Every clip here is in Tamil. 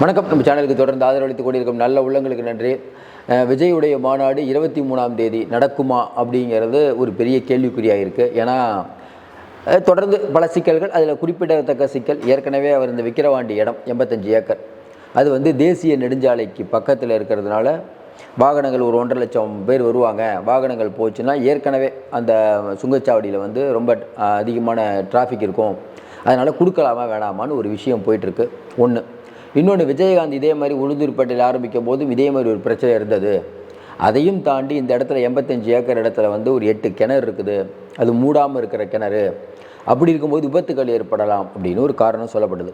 வணக்கம். நம்ம சேனலுக்கு தொடர்ந்து ஆதரவளித்துக் கொண்டிருக்கும் நல்ல உள்ளங்களுக்கு நன்றி. விஜயுடைய மாநாடு இருபத்தி மூணாம் தேதி நடக்குமா அப்படிங்கிறது ஒரு பெரிய கேள்விக்குறியாக இருக்குது ஏன்னா தொடர்ந்து பல சிக்கல்கள் அதில் குறிப்பிடத்தக்க சிக்கல் ஏற்கனவே அவர் இந்த விக்கிரவாண்டி இடம் எண்பத்தஞ்சு ஏக்கர். அது வந்து தேசிய நெடுஞ்சாலைக்கு பக்கத்தில் இருக்கிறதுனால வாகனங்கள் ஒரு ஒன்றரை லட்சம் பேர் வருவாங்க. வாகனங்கள் போச்சுன்னா ஏற்கனவே அந்த சுங்கச்சாவடியில் வந்து ரொம்ப அதிகமான டிராஃபிக் இருக்கும். அதனால் கொடுக்கலாமா வேணாமான்னு ஒரு விஷயம் போயிட்டுருக்கு ஒன்று இன்னொன்று விஜயகாந்த் இதே மாதிரி உளுந்தூர்பேட்டையில் ஆரம்பிக்கும் போதும் இதே மாதிரி ஒரு பிரச்சனை இருந்தது. அதையும் தாண்டி இந்த இடத்துல எண்பத்தஞ்சு ஏக்கர் இடத்துல வந்து ஒரு எட்டு கிணறு இருக்குது. அது மூடாமல் இருக்கிற கிணறு. அப்படி இருக்கும்போது விபத்துகள் ஏற்படலாம் அப்படின்னு ஒரு காரணம் சொல்லப்படுது.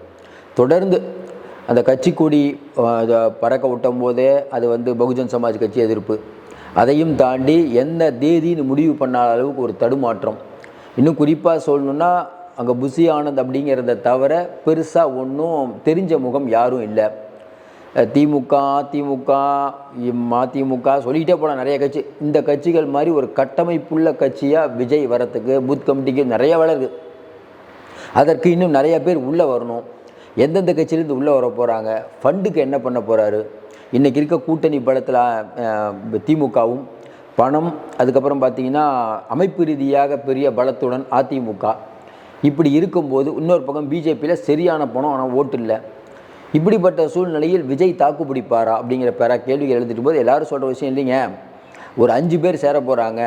தொடர்ந்து அந்த கட்சி கொடி பறக்க விட்டும் போதே அது வந்து பகுஜன் சமாஜ் கட்சி எதிர்ப்பு. அதையும் தாண்டி எந்த தேதின்னு முடிவு பண்ணாத அளவுக்கு ஒரு தடுமாற்றம். இன்னும் குறிப்பாக சொல்லணுன்னா அங்கே புசி ஆனந்த் அப்படிங்கிறத தவிர பெருசாக ஒன்றும் தெரிஞ்ச முகம் யாரும் இல்லை. திமுக அதிமுக மதிமுக சொல்லிக்கிட்டே போனால் நிறைய கட்சி. இந்த கட்சிகள் மாதிரி ஒரு கட்டமைப்புள்ள கட்சியாக விஜய் வரத்துக்கு பூத் கமிட்டிக்கு நிறைய வளருது அதற்கு இன்னும் நிறைய பேர் உள்ளே வரணும். எந்தெந்த கட்சியிலேருந்து உள்ளே வர போகிறாங்க ஃபண்டுக்கு என்ன பண்ண போகிறாரு இன்றைக்கி இருக்க கூட்டணி பலத்தில் திமுகவும் பணம் அதுக்கப்புறம் பார்த்திங்கன்னா அமைப்பு ரீதியாக பெரிய பலத்துடன் அதிமுக. இப்படி இருக்கும்போது இன்னொரு பக்கம் பிஜேபியில் சரியான பணம் ஆனால் ஓட்டு இல்லை. இப்படிப்பட்ட சூழ்நிலையில் விஜய் தாக்கு பிடிப்பாரா அப்படிங்கிற பேரா கேள்விகள் எழுதிட்டு போது எல்லாரும் சொல்கிற விஷயம் இல்லைங்க. ஒரு அஞ்சு பேர் சேர போகிறாங்க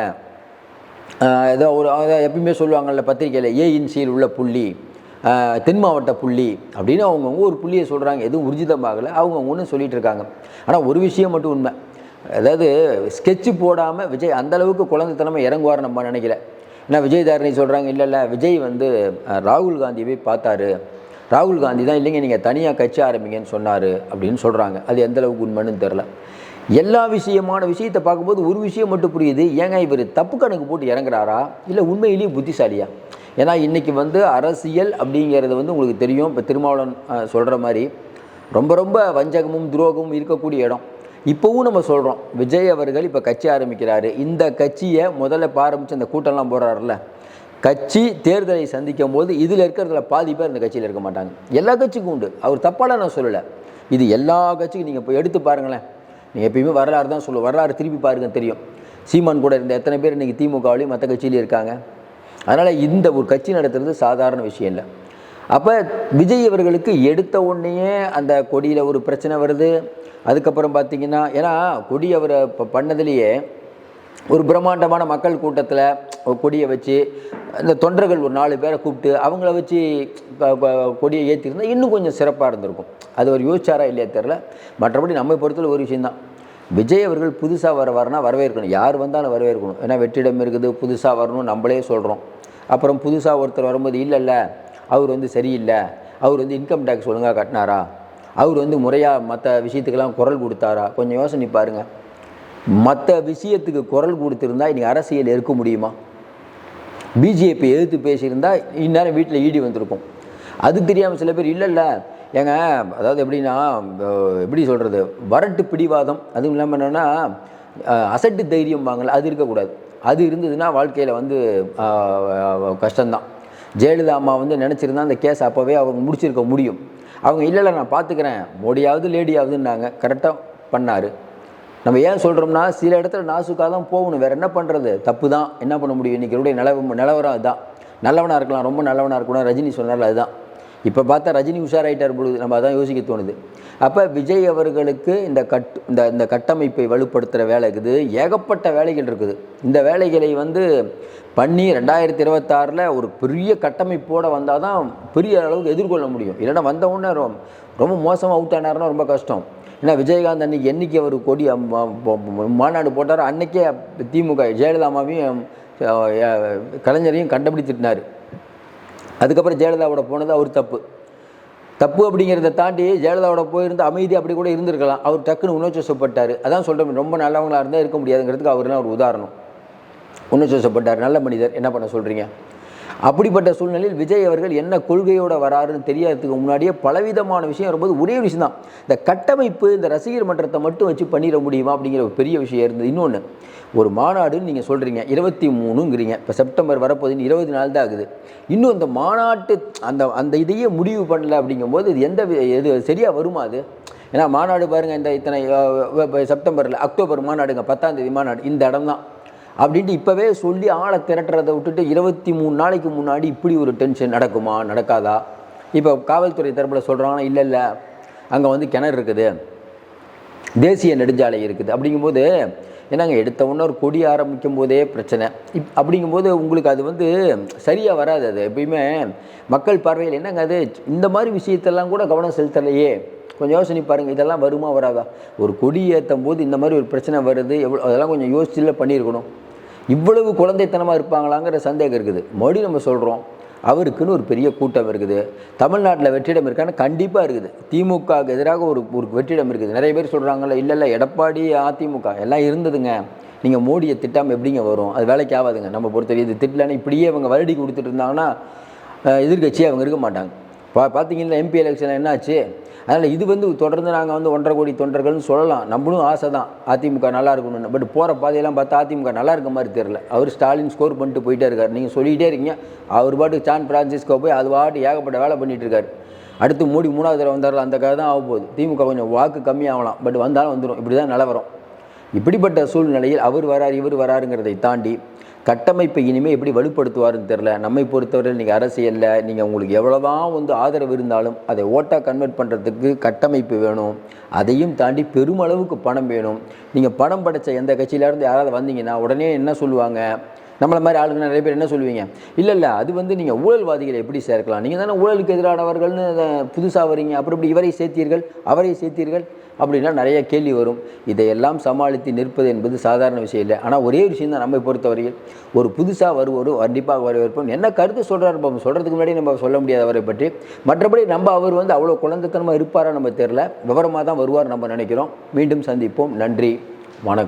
ஏதோ ஒரு எப்பயுமே சொல்லுவாங்கள்ல பத்திரிக்கையில் ஏஇன்சியில் உள்ள புள்ளி தென் மாவட்ட புள்ளி அப்படின்னு அவங்கவுங்க ஒரு புள்ளியை சொல்கிறாங்க எதுவும் உர்ஜிதமாகலை அவங்கவுங்க ஒன்று சொல்லிட்டு இருக்காங்க. ஆனால் ஒரு விஷயம் மட்டும் உண்மை. அதாவது ஸ்கெட்சு போடாமல் விஜய் அந்தளவுக்கு குழந்தைத்தனமாக இறங்குவார் நம்ம நினைக்கல. ஏன்னா விஜய் தாரணி சொல்கிறாங்க இல்லை இல்லை விஜய் வந்து ராகுல் காந்தி போய் பார்த்தாரு. ராகுல் காந்தி தான் இல்லைங்க நீங்கள் தனியாக கட்சி ஆரம்பிங்கன்னு சொன்னார் அப்படின்னு சொல்கிறாங்க அது எந்த அளவுக்கு உண்மைன்னு தெரில எல்லா விஷயமான விஷயத்தை பார்க்கும்போது ஒரு விஷயம் மட்டும் புரியுது. ஏங்க இவர் தப்பு கணக்கு போட்டு இறங்குறாரா? இல்லை உண்மையிலேயே புத்திசாலியா? ஏன்னா இன்றைக்கி வந்து அரசியல் அப்படிங்கிறது வந்து உங்களுக்கு தெரியும். இப்போ திருமாவளவன் சொல்கிற மாதிரி ரொம்ப ரொம்ப வஞ்சகமும் துரோகமும் இருக்கக்கூடிய இடம். இப்போவும் நம்ம சொல்கிறோம் விஜய் அவர்கள் இப்போ கட்சி ஆரம்பிக்கிறாரு. இந்த கட்சியை முதல்ல ஆரம்பித்து அந்த கூட்டம்லாம் போடுறாருல கட்சி தேர்தலை சந்திக்கும் போது இதில் இருக்கிறதுல பாதி பேர் இந்த கட்சியில் இருக்க மாட்டாங்க. எல்லா கட்சிக்கும் உண்டு. அவர் தப்பால நான் சொல்லலை. இது எல்லா கட்சிக்கும் நீங்கள் இப்போ எடுத்து பாருங்களேன். நீங்கள் எப்பயுமே வரலாறு தான் சொல்லுவோம். வரலாறு திருப்பி பாருங்க தெரியும். சீமான் கூட இருந்த எத்தனை பேர் இன்றைக்கி திமுகவிலையும் மற்ற கட்சியிலையும் இருக்காங்க. அதனால் இந்த ஒரு கட்சி நடத்துறது சாதாரண விஷயம் இல்லை. அப்போ விஜய் அவர்களுக்கு எடுத்த உடனேயே அந்த கொடியில் ஒரு பிரச்சனை வருது. அதுக்கப்புறம் பார்த்தீங்கன்னா ஏன்னா கொடி அவரை இப்போ பண்ணதுலேயே ஒரு பிரம்மாண்டமான மக்கள் கூட்டத்தில் கொடியை வச்சு இந்த தொண்டர்கள் ஒரு நாலு பேரை கூப்பிட்டு அவங்கள வச்சு கொடியை ஏற்றிருந்தா இன்னும் கொஞ்சம் சிறப்பாக இருந்திருக்கும். அது ஒரு யோசிச்சாரா இல்லையா தெரில மற்றபடி நம்மை பொறுத்தவரை ஒரு விஷயந்தான் விஜய் அவர்கள் புதுசாக வர வரனா வரவேற்கணும். யார் வந்தாலும் வரவேற்கணும். ஏன்னா வெற்றிடம் இருக்குது புதுசாக வரணும் நம்மளே சொல்கிறோம் அப்புறம் புதுசாக ஒருத்தர் வரும்போது இல்லைல்ல அவர் வந்து சரியில்லை. அவர் வந்து இன்கம் டேக்ஸ் ஒழுங்காக கட்டினாரா? அவர் வந்து முறையாக மற்ற விஷயத்துக்கெல்லாம் குரல் கொடுத்தாரா? கொஞ்சம் யோசனை பாருங்கள் மற்ற விஷயத்துக்கு குரல் கொடுத்துருந்தா இன்றைக்கி அரசியல் இருக்க முடியுமா? பிஜேபி எதிர்த்து பேசியிருந்தால் இந்நேரம் வீட்டில் ஈடி வந்திருக்கும். அது தெரியாமல் சில பேர் இல்லை இல்லை ஏங்க அதாவது எப்படின்னா எப்படி சொல்கிறது வரட்டு பிடிவாதம். அதுவும் இல்லாமல் என்னென்னா அசட்டு தைரியம் வாங்கல. அது இருக்கக்கூடாது. அது இருந்ததுன்னா வாழ்க்கையில் வந்து கஷ்டம்தான். ஜெயலலிதா அம்மா வந்து நினச்சிருந்தா அந்த கேஸ் அப்போவே அவங்க முடிச்சிருக்க முடியும். அவங்க இல்லை இல்லை நான் பார்த்துக்கிறேன் மோடியாவது லேடியாவதுன்னாங்க. கரெக்டாக பண்ணார். நம்ம ஏன் சொல்கிறோம்னா சில இடத்துல நாசுக்காக தான் போகணும். வேறு என்ன பண்ணுறது தப்பு தான் என்ன பண்ண முடியும்? இன்றைக்கி நிலவ நிலவரம் அதுதான். நல்லவனாக இருக்கலாம். ரொம்ப நல்லவனாக இருக்கணும். ரஜினி சொன்னார்ல அதுதான். இப்போ பார்த்தா ரஜினி உஷாராயிட்டார் பொழுது நம்ம அதான் யோசிக்க தோணுது. அப்போ விஜய் அவர்களுக்கு இந்த கட் இந்த இந்த கட்டமைப்பை வலுப்படுத்துகிற வேலை இருக்குது. ஏகப்பட்ட வேலைகள் இருக்குது. இந்த வேலைகளை வந்து பண்ணி ரெண்டாயிரத்தி இருபத்தாறில் ஒரு பெரிய கட்டமைப்போடு வந்தால் தான் பெரிய அளவுக்கு எதிர்கொள்ள முடியும். இல்லைன்னா வந்தவுடனே ரொம்ப ரொம்ப மோசமாக அவுட் ஆனார்னா ரொம்ப கஷ்டம். ஏன்னா விஜயகாந்த் அன்னைக்கு என்றைக்கு அவர் கொடி மாநாடு போட்டாரோ அன்னைக்கே திமுக ஜெயலலிதா அம்மாவையும் கலைஞரையும் கண்டுபிடிச்சிட்டினார் அதுக்கப்புறம் ஜெயலலிதாவோட போனது அவர் தப்பு. தப்பு அப்படிங்கிறத தாண்டி ஜெயலலிதாவோட போயிருந்து அமைதி அப்படி கூட இருந்திருக்கலாம். அவர் டக்குன்னு உணர்ச்சப்பட்டார் அதான் சொல்கிறேன் ரொம்ப நல்லவங்களாக இருந்தால் இருக்க முடியாதுங்கிறதுக்கு அவர்லாம் ஒரு உதாரணம். உணர்ச்சப்பட்டார் நல்ல மனிதர். என்ன பண்ண சொல்கிறீங்க அப்படிப்பட்ட சூழ்நிலையில் விஜய் அவர்கள் என்ன கொள்கையோட வராருன்னு தெரியாததுக்கு முன்னாடியே பலவிதமான விஷயம் வரும்போது ஒரே விஷயம் தான் இந்த கட்டமைப்பு இந்த ரசிகர் மன்றத்தை மட்டும் வச்சு பண்ணிட முடியுமா அப்படிங்கிற ஒரு பெரிய விஷயம் இருந்தது. இன்னொன்று ஒரு மாநாடுன்னு நீங்கள் சொல்கிறீங்க இருபத்தி மூணுங்கிறீங்க. இப்போ செப்டம்பர் வரப்போகுதுன்னு இருபது நாள் தான் ஆகுது. இன்னும் இந்த மாநாட்டு அந்த அந்த இதையே முடிவு பண்ணல அப்படிங்கும்போது இது எந்த வி- சரியாக வருமா அது? ஏன்னா மாநாடு பாருங்கள் இந்த இத்தனை செப்டம்பரில் அக்டோபர் மாநாடுங்க பத்தாம் தேதி மாநாடு இந்த இடம் தான் அப்படின்ட்டு இப்போவே சொல்லி ஆளை திரட்டுறதை விட்டுட்டு இருபத்தி மூணு நாளைக்கு முன்னாடி இப்படி ஒரு டென்ஷன் நடக்குமா நடக்காதா? இப்போ காவல்துறை தரப்பில் சொல்கிறாங்கன்னா இல்லை இல்லை. அங்கே வந்து கிணறு இருக்குது. தேசிய நெடுஞ்சாலை இருக்குது. அப்படிங்கும்போது என்னங்க எடுத்த உடனே ஒரு கொடி ஆரம்பிக்கும் போதே பிரச்சனை. இப் அப்படிங்கும்போது உங்களுக்கு அது வந்து சரியாக வராது அது எப்பயுமே. மக்கள் பார்வையில் என்னங்க அது? இந்த மாதிரி விஷயத்தெல்லாம் கூட கவனம் செலுத்தலையே. கொஞ்சம் யோசனை பாருங்கள் இதெல்லாம் வருமா வராதா? ஒரு கொடி ஏற்றும் போது இந்த மாதிரி ஒரு பிரச்சனை வருது எவ்வளோ அதெல்லாம் கொஞ்சம் யோசிச்சுல பண்ணியிருக்கணும். இவ்வளவு குழந்தைத்தனமாக இருப்பாங்களாங்கிற சந்தேகம் இருக்குது. மறுபடியும் நம்ம சொல்கிறோம் அவருக்குன்னு ஒரு பெரிய கூட்டம் இருக்குது. தமிழ்நாட்டில் வெற்றிடம் இருக்கான்னு கண்டிப்பாக இருக்குது. திமுகவுக்கு எதிராக ஒரு ஒரு வெற்றிடம் இருக்குது. நிறைய பேர் சொல்கிறாங்களே இல்லை இல்லை எடப்பாடி அதிமுக எல்லாம் இருந்ததுங்க. நீங்கள் மோடியை திட்டாமல் எப்படிங்க வரும்? அது வேலைக்கு ஆகாதுங்க. நம்ம பொறுத்தவரை இது திட்டலன்னு இப்படியே அவங்க வருடி கொடுத்துட்டு இருந்தாங்கன்னா எதிர்கட்சியே அவங்க இருக்க மாட்டாங்க. பா பார்த்தீங்கன்னா எம்பி எலெக்ஷன் என்னாச்சு? அதனால் இது வந்து தொடர்ந்து நாங்கள் வந்து ஒன்றரை கோடி தொண்டர்கள்னு சொல்லலாம். நம்மளும் ஆசை தான். அதிமுக நல்லா இருக்கணும்னு. பட் போகிற பாதையெல்லாம் பார்த்தா அதிமுக நல்லா இருக்க மாதிரி தெரில அவர் ஸ்டாலின் ஸ்கோர் பண்ணிட்டு போயிட்டே இருக்கார். நீங்கள் சொல்லிகிட்டே இருக்கீங்க. அவர் பாட்டு சான் பிரான்சிஸ்கோ போய் அது பாட்டு ஏகப்பட்ட வேலை பண்ணிகிட்டு இருக்காரு. அடுத்து மோடி மூணாவது தடவை வந்தாரில் அந்த கதை தான் ஆக போகுது. திமுக கொஞ்சம் வாக்கு கம்மியாகலாம். பட் வந்தாலும் வந்துடும் இப்படி தான் நிலவரம். இப்படிப்பட்ட சூழ்நிலையில் அவர் வரார் இவர் வராருங்கிறதை தாண்டி கட்டமைப்பை இனிமேல் எப்படி வலுப்படுத்துவாருன்னு தெரில நம்மை பொறுத்தவரை நீங்கள் அரசியலில் நீங்கள் உங்களுக்கு எவ்வளோதான் வந்து ஆதரவு இருந்தாலும் அதை ஓட்டாக கன்வெர்ட் பண்ணுறதுக்கு கட்டமைப்பு வேணும். அதையும் தாண்டி பெருமளவுக்கு பணம் வேணும். நீங்கள் பணம் படைச்ச எந்த கட்சியிலேருந்து யாராவது வந்தீங்கன்னா உடனே என்ன சொல்லுவாங்க? நம்மளை மாதிரி ஆளுங்க நிறைய பேர் என்ன சொல்லுவீங்க? இல்லை இல்லை அது வந்து நீங்கள் ஊழல்வாதிகளை எப்படி சேர்க்கலாம்? நீங்கள் தானே ஊழலுக்கு எதிரானவர்கள்னு புதுசாக வரீங்க. அப்படி இப்படி இவரை சேர்த்தீர்கள் அவரை சேர்த்தீர்கள் அப்படின்னா நிறைய கேள்வி வரும். இதையெல்லாம் சமாளித்து நிற்பது என்பது சாதாரண விஷயம் இல்லை. ஆனால் ஒரே விஷயம் தான் நம்மை பொறுத்தவரையில். ஒரு புதுசாக வருவோரும் கண்டிப்பாக வரவேற்போம். என்ன கருத்து சொல்கிறார் நம்ம சொல்கிறதுக்கு முன்னாடி நம்ம சொல்ல முடியாது அவரை பற்றி. மற்றபடி நம்ம அவர் வந்து அவ்வளோ குழந்தைத்தனமாக இருப்பாரா நம்ம தெரில விவரமாக தான் வருவார் நம்ம நினைக்கிறோம். மீண்டும் சந்திப்போம். நன்றி. வணக்கம்.